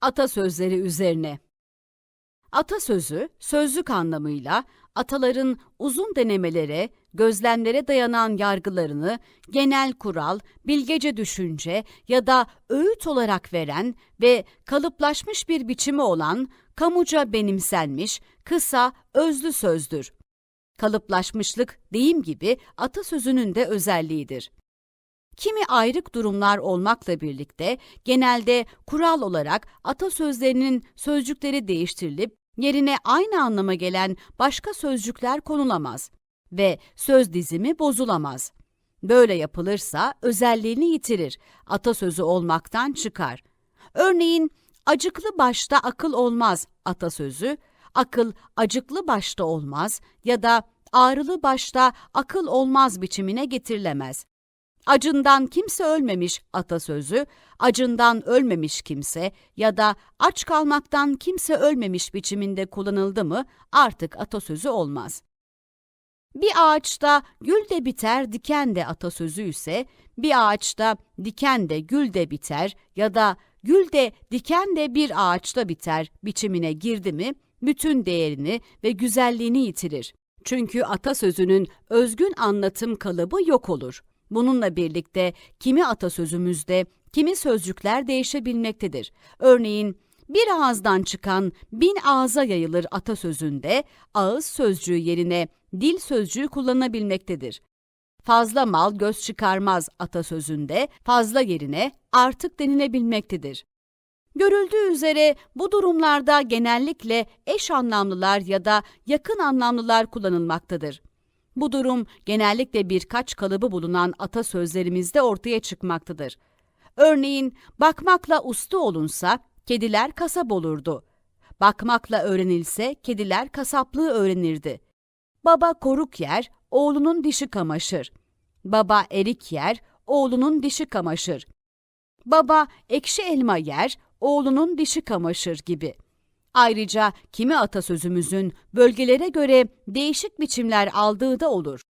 Atasözleri üzerine. Atasözü, sözlük anlamıyla ataların uzun denemelere, gözlemlere dayanan yargılarını genel kural, bilgece düşünce ya da öğüt olarak veren ve kalıplaşmış bir biçimi olan kamuca benimsenmiş, kısa, özlü sözdür. Kalıplaşmışlık deyim gibi atasözünün de özelliğidir. Kimi ayrık durumlar olmakla birlikte genelde kural olarak atasözlerinin sözcükleri değiştirilip yerine aynı anlama gelen başka sözcükler konulamaz ve söz dizimi bozulamaz. Böyle yapılırsa özelliğini yitirir, atasözü olmaktan çıkar. Örneğin acıklı başta akıl olmaz atasözü, akıl acıklı başta olmaz ya da ağrılı başta akıl olmaz biçimine getirilemez. Acından kimse ölmemiş atasözü, acından ölmemiş kimse ya da aç kalmaktan kimse ölmemiş biçiminde kullanıldı mı artık atasözü olmaz. Bir ağaçta gül de biter, diken de atasözü ise bir ağaçta diken de gül de biter ya da gül de diken de bir ağaçta biter biçimine girdi mi bütün değerini ve güzelliğini yitirir. Çünkü atasözünün özgün anlatım kalıbı yok olur. Bununla birlikte kimi atasözümüzde kimi sözcükler değişebilmektedir. Örneğin bir ağızdan çıkan bin ağza yayılır atasözünde ağız sözcüğü yerine dil sözcüğü kullanılabilmektedir. Fazla mal göz çıkarmaz atasözünde fazla yerine artık denilebilmektedir. Görüldüğü üzere bu durumlarda genellikle eş anlamlılar ya da yakın anlamlılar kullanılmaktadır. Bu durum genellikle birkaç kalıbı bulunan atasözlerimizde ortaya çıkmaktadır. Örneğin bakmakla usta olunsa kediler kasap olurdu. Bakmakla öğrenilse kediler kasaplığı öğrenirdi. Baba koruk yer, oğlunun dişi kamaşır. Baba erik yer, oğlunun dişi kamaşır. Baba ekşi elma yer, oğlunun dişi kamaşır gibi. Ayrıca kimi atasözümüzün bölgelere göre değişik biçimler aldığı da olur.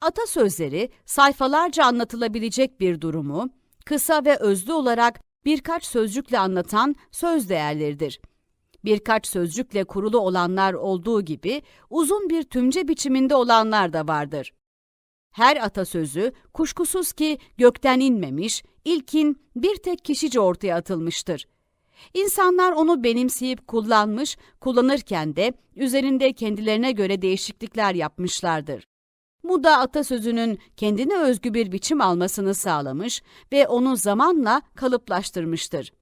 Atasözleri sayfalarca anlatılabilecek bir durumu kısa ve özlü olarak birkaç sözcükle anlatan söz değerleridir. Birkaç sözcükle kurulu olanlar olduğu gibi uzun bir tümce biçiminde olanlar da vardır. Her atasözü kuşkusuz ki gökten inmemiş, ilkin bir tek kişice ortaya atılmıştır. İnsanlar onu benimseyip kullanmış, kullanırken de üzerinde kendilerine göre değişiklikler yapmışlardır. Bu da atasözünün kendine özgü bir biçim almasını sağlamış ve onu zamanla kalıplaştırmıştır.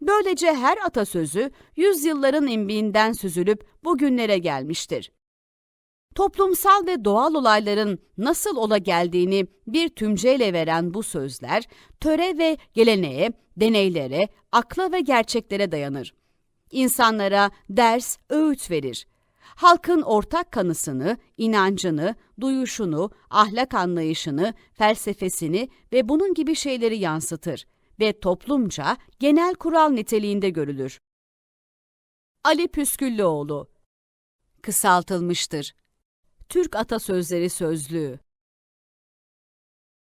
Böylece her atasözü yüzyılların imbiğinden süzülüp bugünlere gelmiştir. Toplumsal ve doğal olayların nasıl ola geldiğini bir tümceyle veren bu sözler, töre ve geleneğe, deneylere, akla ve gerçeklere dayanır. İnsanlara ders, öğüt verir. Halkın ortak kanısını, inancını, duyuşunu, ahlak anlayışını, felsefesini ve bunun gibi şeyleri yansıtır ve toplumca genel kural niteliğinde görülür. Ali Püsküllüoğlu Kısaltılmıştır. Türk Atasözleri Sözlüğü